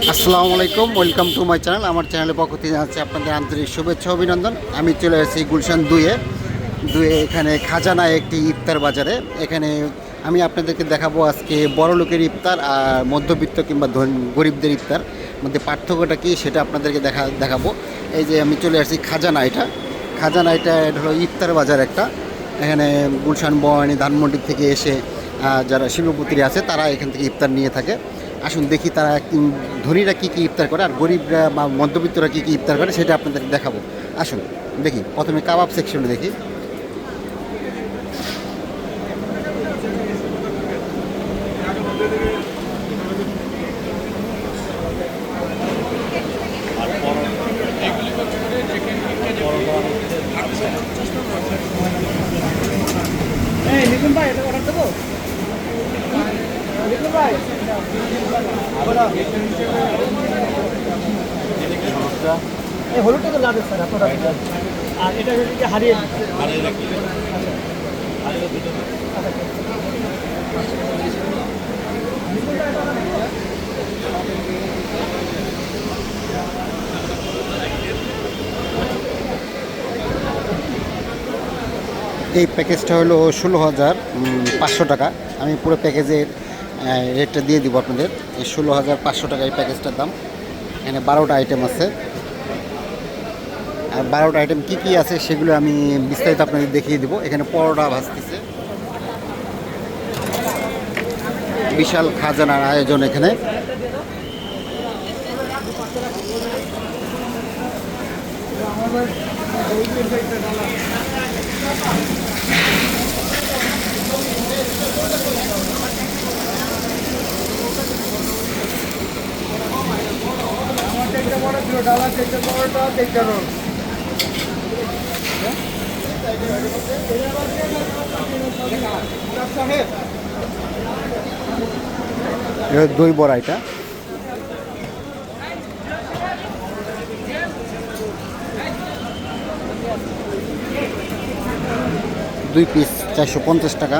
আসসালামু আলাইকুম, welcome to my channel. আমার চ্যানেলের পক্ষ থেকে জানাচ্ছি আপনাদের আন্তরিক শুভেচ্ছা, অভিনন্দন। আমি চলে এসেছি গুলশান দুয়ে দুয়ে এখানে খাজানা একটি ইফতার বাজারে। এখানে আমি আপনাদেরকে দেখাবো আজকে বড় লোকের ইফতার আর মধ্যবিত্ত কিংবা গরিবদের ইফতার। মধ্যে পার্থক্যটা কী সেটা আপনাদেরকে দেখা, দেখাবো। এই যে আমি চলে আসছি খাজানা এটা। খাজানা এটা হলো ইফতার বাজার একটা। এখানে গুলশান বয়ানি ধানমন্ডি থেকে এসে যারা শিল্পপতি আছে, তারা এখান থেকে ইফতার নিয়ে থাকে। আসুন দেখি তারা ধনীরা কী কী ইফতার করে আর গরিবরা বা মধ্যবিত্তরা কী কী ইফতার করে সেটা আপনাদের দেখাবো। আসুন, দেখি, প্রথমে কাবাব সেকশনে দেখি। ভাই, এটা লিখুন ভাই। এই প্যাকেজটা হলো ষোলো হাজার পাঁচশো টাকা। আমি পুরো প্যাকেজের রেটটা দিয়ে দিব আপনাদের। এই ষোলো হাজার পাঁচশো টাকা এই প্যাকেজটার দাম। এখানে বারোটা আইটেম আছে। আর বারোটা আইটেম কী কী আছে সেগুলো আমি বিস্তারিত আপনাদের দেখিয়ে দিব। এখানে পরোটা ভাজতেছে। বিশাল খাজানার আয়োজন এখানে। এটা হলো দই বড়া এটা। দুই পিস চারশো পঞ্চাশ টাকা।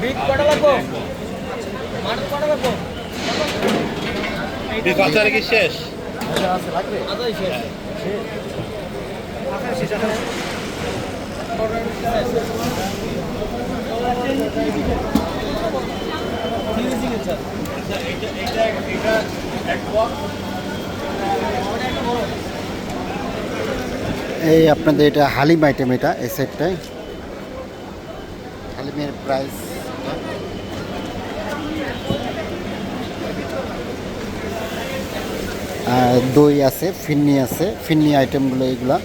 বিট কটা লাগবো মাছ কটা লাগবো বাচ্চার কি শেষ আদাই শেষ এই আপনাদের এটা হালিম আইটেম এটা, এই সেটটাই হালিমের প্রাইস দই আছে, ফিন্নি আছে, ফিন্নি আইটেমগুলো এইগুলা।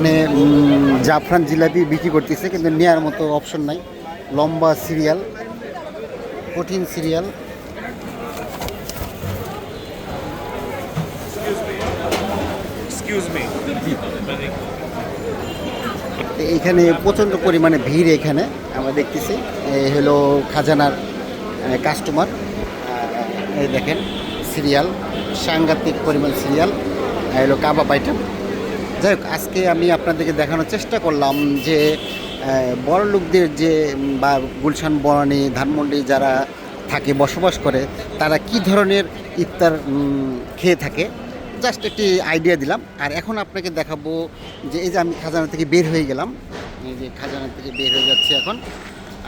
এখানে জাফরান জিলাপি বিক্রি করতেছে কিন্তু নেওয়ার মতো অপশন নাই। লম্বা সিরিয়াল কঠিন সিরিয়াল। এখানে প্রচণ্ড পরিমাণে ভিড় এখানে আমরা দেখতেছি। হলো খাজানার কাস্টমার এই দেখেন সিরিয়াল সাংঘাতিক পরিমাণ সিরিয়াল। হলো কাবাব আইটেম যাই হোক, আজকে আমি আপনাদেরকে দেখানোর চেষ্টা করলাম যে বড় লোকদের যে বা গুলশান, বনানি, ধানমন্ডি যারা থাকে, বসবাস করে, তারা কি ধরনের ইফতার খেয়ে থাকে? জাস্ট একটি আইডিয়া দিলাম। আর এখন আপনাকে দেখাবো যে, এই যে আমি খাজানা থেকে বের হয়ে গেলাম। এই যে খাজানা থেকে বের হয়ে যাচ্ছে এখন।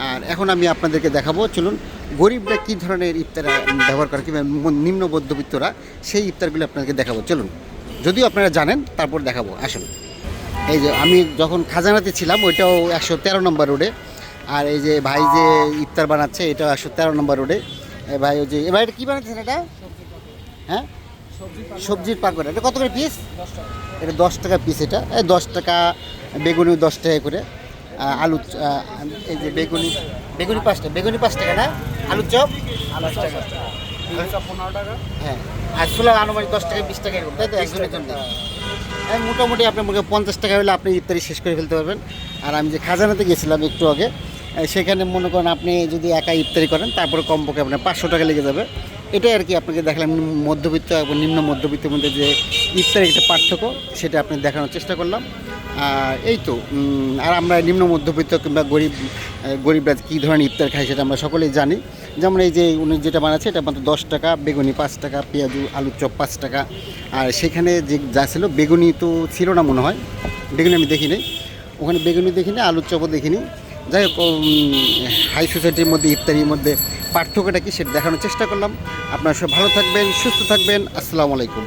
আর এখন আমি আপনাদেরকে দেখাবো, চলুন, গরিবরা কী ধরনের ইফতার ব্যবহার করে, কিংবা নিম্ন মধ্যবিত্তরা সেই ইফতারগুলো আপনাদেরকে দেখাবো। চলুন। যদিও আপনারা জানেন, তারপর দেখাবো, আসুন। এই যে আমি যখন খাজানাতে ছিলাম, ওইটাও একশো তেরো নম্বর রোডে। আর এই যে ভাই যে ইফতার বানাচ্ছে, এটাও একশো তেরো নম্বর রোডে। ভাই, ওই যে এবার এটা কী বানাচ্ছেন এটা? হ্যাঁ? সবজির পাকোড়া এটা কত করে পিস এটা দশ টাকা পিস এটা। এই দশ টাকা বেগুনি, দশ টাকা করে। আলু এই যে বেগুনি বেগুনি পাঁচ টাকা বেগুনি পাঁচ টাকা না? আলুর চপ পাঁচ টাকা। পনেরো টাকা। হ্যাঁ আর আনুমানিক দশ টাকা বিশ টাকা এরকম। তাই তো? একজনের জন্য। এই মোটামুটি আপনার মুখে পঞ্চাশ টাকা হলে আপনি ইফতারি শেষ করে ফেলতে পারবেন। আর আমি যে খাজানাতে গেছিলাম একটু আগে সেখানে মনে করেন আপনি যদি একা ইফতারি করেন তারপরে কমপক্ষে আপনার পাঁচশো টাকা লেগে যাবে। এটাই আর কি আপনাকে দেখালাম মধ্যবিত্ত এবং নিম্ন মধ্যবিত্তের মধ্যে যে ইফতারের একটা পার্থক্য সেটা আপনি দেখানোর চেষ্টা করলাম। আর এই তো আর আমরা নিম্ন মধ্যবিত্ত কিংবা গরিব গরিবরা কী ধরনের ইফতার খাই সেটা আমরা সকলেই জানি। যেমন এই যে উনি যেটা বানাচ্ছে, এটা মাত্র দশ টাকা, বেগুনি পাঁচ টাকা, পেঁয়াজু আলুর চপ পাঁচ টাকা। আর সেখানে যে যা ছিল, বেগুনি তো ছিল না মনে হয়। বেগুনি আমি দেখিনি। ওখানে বেগুনি দেখিনি আলুর চপও দেখিনি। যাই হোক হাই সোসাইটির মধ্যে, ইফতারির মধ্যে পার্থক্যটা কি সেটা দেখানোর চেষ্টা করলাম। আপনারা সব ভালো থাকবেন, সুস্থ থাকবেন। আসসালামু আলাইকুম।